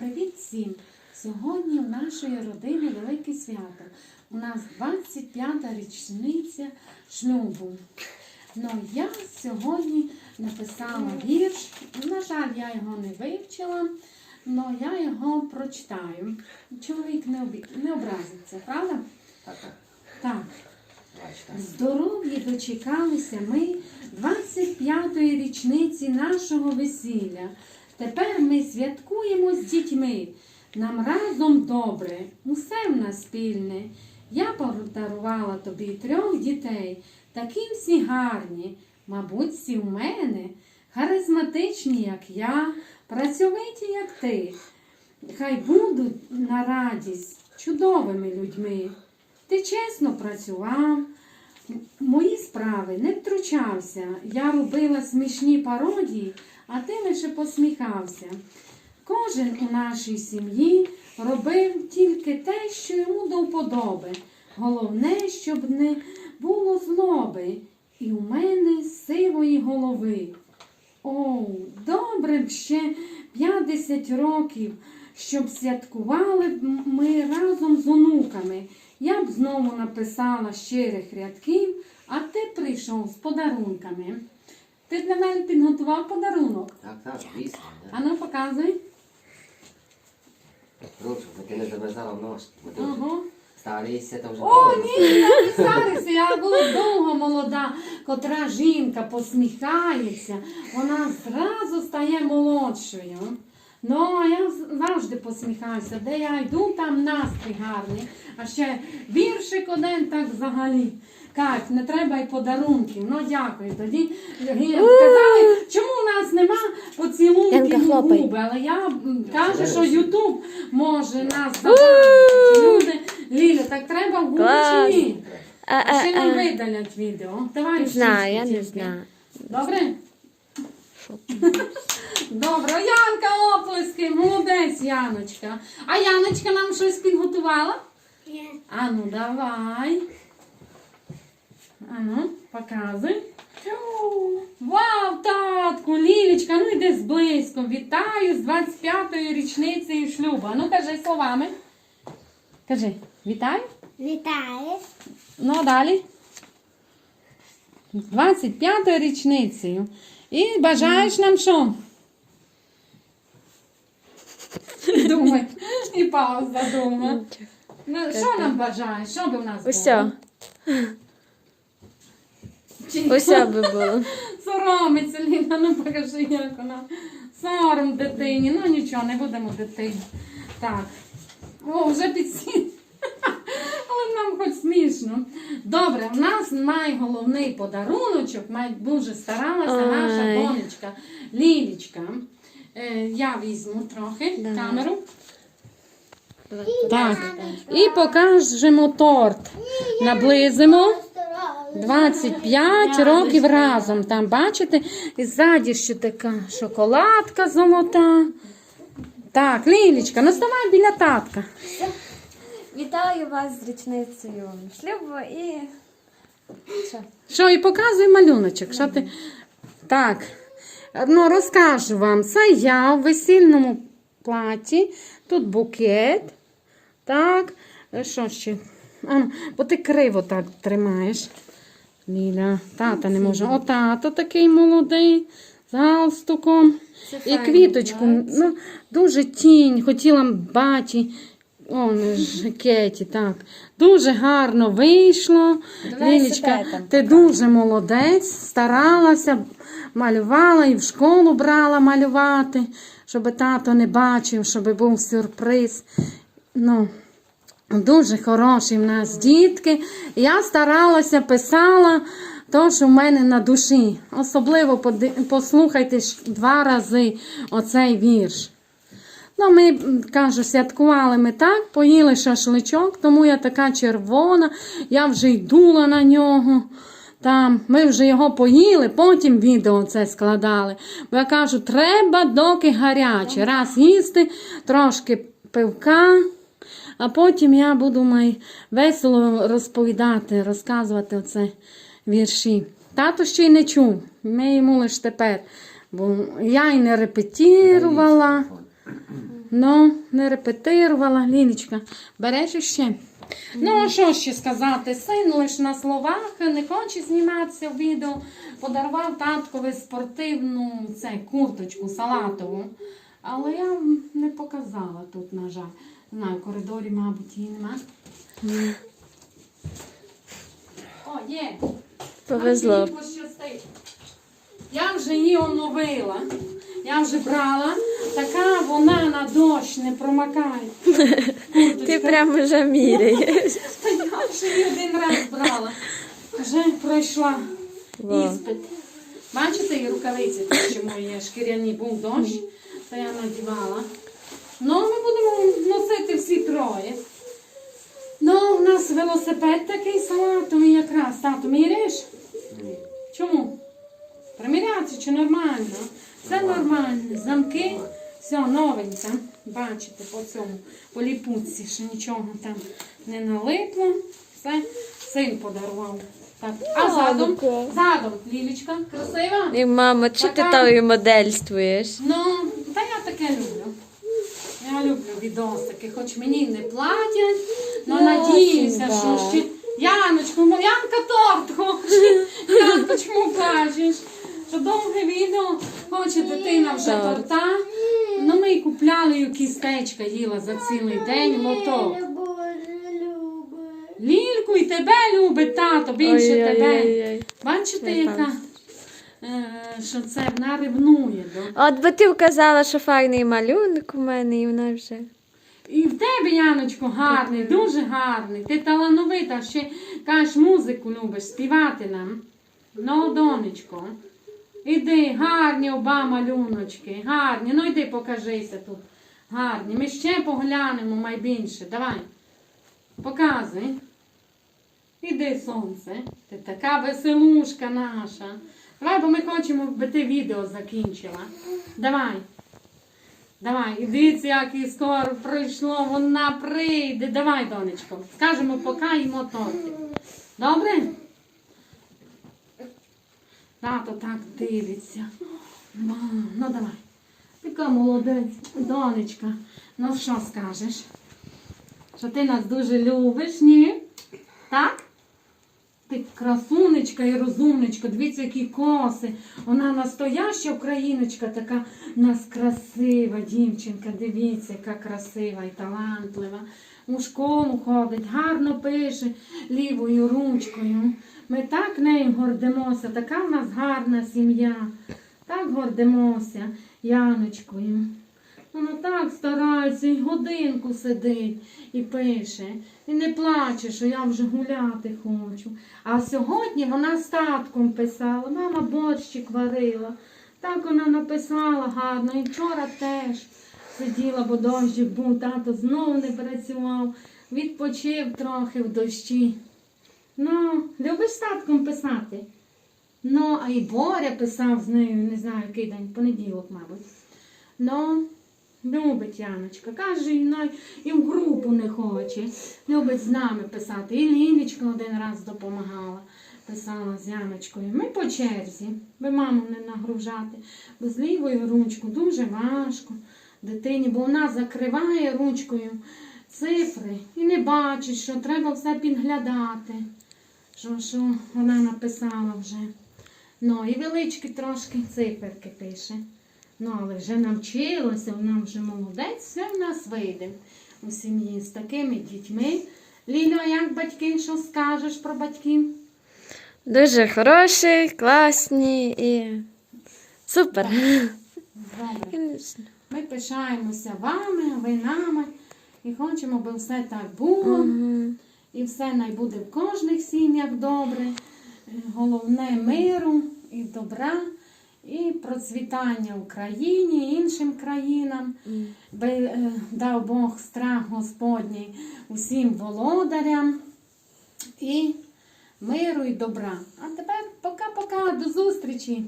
Привіт всім! Сьогодні у нашої родини велике свято. У нас 25-та річниця шлюбу. Ну, я сьогодні написала вірш. На жаль, я його не вивчила, але я його прочитаю. Чоловік не, обі... не образиться, правда? Так, так. Так. Здоров'я дочекалися ми 25-ї річниці нашого весілля. Тепер ми святкуємо з дітьми. Нам разом добре, усе в нас спільне. Я подарувала тобі трьох дітей, такі всі гарні, мабуть, всі в мене, харизматичні, як я, працьовиті, як ти. Хай будуть на радість чудовими людьми. Ти чесно працював, мої справи не втручався. Я робила смішні пародії, а ти лише посміхався. Кожен у нашій сім'ї робив тільки те, що йому до вподоби. Головне, щоб не було злоби, і у мене сивої голови. О, добре б ще 50 років, щоб святкували ми разом з онуками. Я б знову написала щирих рядків, а ти прийшов з подарунками. Ти для мене підготував подарунок. Так, так, звісно. да. А ну показуй. Бо ти не зав'язала ножки. Бо ти вже Ага. старийся, то вже О, ні, я не я була довго молода, котра жінка посміхається, вона зразу стає молодшою. Ну, а я завжди посміхаюся, де я йду, там настрій гарний. А ще віршик один так взагалі. Кайф, не треба й подарунків. Ну дякую. Тоді сказали, чому у нас нема поцілунків у губи, але я кажу, що Ютуб може нас забрати. Люди, Ліля, так треба в губи чи ні? А, Ще нам видалять відео. Давай Не знаю, я не знаю. Добре? Добре, Янка оплески, молодець, Яночка. А Яночка нам щось підготувала? А ну давай. А ну, показуй. Вау, татку, Лілічка, ну йди зблизько. Вітаю з 25-ї річницею шлюбу. Ну кажи словами. Кажи, вітаю. Вітаю. Ну, а далі. 25-ю річницею. І бажаєш нам що? Думай. І пауза дума. Ну, що нам бажаєш? Що би в нас було? Усе. Чи- Усе би було. Соромиться, Ліна, ну покажи, як вона. Сором дитині. Ну нічого, не будемо дитині. Так. О, вже підсів. Нам хоч смішно. Добре, в нас найголовний подаруночок, дуже старалася наша донечка Лілічка. Е, я візьму трохи Да. камеру. Так. І покажемо торт. Наблизимо. 25 років разом. Там, бачите, і ззаді ще така шоколадка золота. Так, Лілічка, ну ставай біля татка. Вітаю вас з річницею шлюбу і. Що? Що, і показуй малюночок. Що ти... Так, ну розкажу вам. Це я в весільному платі. Тут букет. Так, що ще? А, бо ти криво так тримаєш. Ліля, тата не може. О, тато такий молодий, з галстуком. Це І файно, квіточку. так. Ну, дуже тінь. Хотіла баті. О, не ж так. Дуже гарно вийшло. Лілічка, ти дуже молодець, старалася, малювала і в школу брала малювати, щоб тато не бачив, щоб був сюрприз. Ну, Дуже хороші в нас дітки. Я старалася, писала то, що в мене на душі. Особливо послухайте два рази оцей вірш. Ну, ми, кажу, святкували ми так, поїли шашличок, тому я така червона, я вже й дула на нього. Там, ми вже його поїли, потім відео це складали. Бо я кажу, треба доки гаряче. Раз їсти, трошки пивка, а потім я буду май весело розповідати, розказувати оце вірші. Тато ще й не чув. Ми йому лише тепер. Бо я й не репетірувала. Ну, не репетирувала. Ліночка, береш іще? Ну, що ще сказати? Син лиш на словах, не хоче зніматися в відео. Подарував таткові спортивну це, курточку салатову. Але я не показала тут, на жаль. Знаю, в коридорі, мабуть, її нема. О, є. Повезло. Я вже її оновила. Я вже брала. Така вона на дощ не промакає. Ти прямо вже міряєш. Та я вже її один раз брала. Вже пройшла іспит. Бачите, і рукавиці теж мої шкіряні був дощ, то я надівала. Ну, ми будемо носити всі троє. Ну, у нас велосипед такий салатовий якраз. Тату, міряєш? Ні. Чому? Приміряти чи нормально? Все нормально. Замки, все новеньке. Бачите, по цьому, по ліпутці, що нічого там не налипло. Все син подарував. Так. А задом, задом, Лілічка, красива? І мама, чи ти тою модельствуєш? Ну, та я таке люблю. Я люблю відосики, хоч мені не платять, але надіюся, що ще. Яночку, Янка торт хоче. Янка, чому плачеш? Що довге відео хоче дитина вже торта. Ну ми й купляли кістечка їла за цілий день лоток. Лільку і тебе любить тато, більше тебе. Бачите, Яка? Е, що це вона ревнує. до От би ти вказала, що файний малюнок у мене, і вона вже. І в тебе, Яночко, гарний, дуже гарний. Ти талановита, ще кажеш, музику любиш співати нам. Ну, донечко. Іди, гарні оба малюночки, гарні. Ну йди покажися тут. Гарні. Ми ще поглянемо майбільше. Давай. Показуй. Іди, сонце. Ти така веселушка наша. Давай, бо ми хочемо, аби ти відео закінчила. Давай. Давай, і дивіться, як і скоро пройшло, вона прийде. Давай, донечко. Скажемо, поки їмо тортик. Добре? Тато так дивиться. Ну давай. Така молодець, донечка. Ну що скажеш? Що ти нас дуже любиш, ні? Так? Ти красунечка і розумничка, дивіться, які коси. Вона настояща україночка, така у нас красива дівчинка. Дивіться, яка красива і талантлива. У школу ходить, гарно пише лівою ручкою. Ми так нею гордимося, така в нас гарна сім'я. Так гордимося Яночкою. Вона так старається, і годинку сидить і пише. І не плаче, що я вже гуляти хочу. А сьогодні вона з татком писала, мама борщик варила. Так вона написала гарно. І вчора теж сиділа, бо дощик був, тато знову не працював, відпочив трохи в дощі. Ну, любиш з татком писати? Ну, а і Боря писав з нею, не знаю, який день, понеділок, мабуть. Ну, любить Яночка. Каже, і, в групу не хоче. Любить з нами писати. І Ліночка один раз допомагала. Писала з Яночкою. Ми по черзі, би маму не нагружати. Бо з лівою ручкою дуже важко дитині, бо вона закриває ручкою цифри і не бачить, що треба все підглядати. Що, що вона написала вже. Ну, і величкі трошки циферки пише. Ну, але вже навчилася, вона вже молодець, все в нас вийде у сім'ї з такими дітьми. Ліло, як батьки, що скажеш про батьків? Дуже хороші, класні і супер. Добре. Ми пишаємося вами, ви нами. І хочемо, аби все так було. І все най буде в кожних сім'ях добре. Е, Головне миру і добра, і процвітання Україні, іншим країнам. Би е, дав Бог страх Господній усім володарям і миру і добра. А тепер пока-пока, до зустрічі!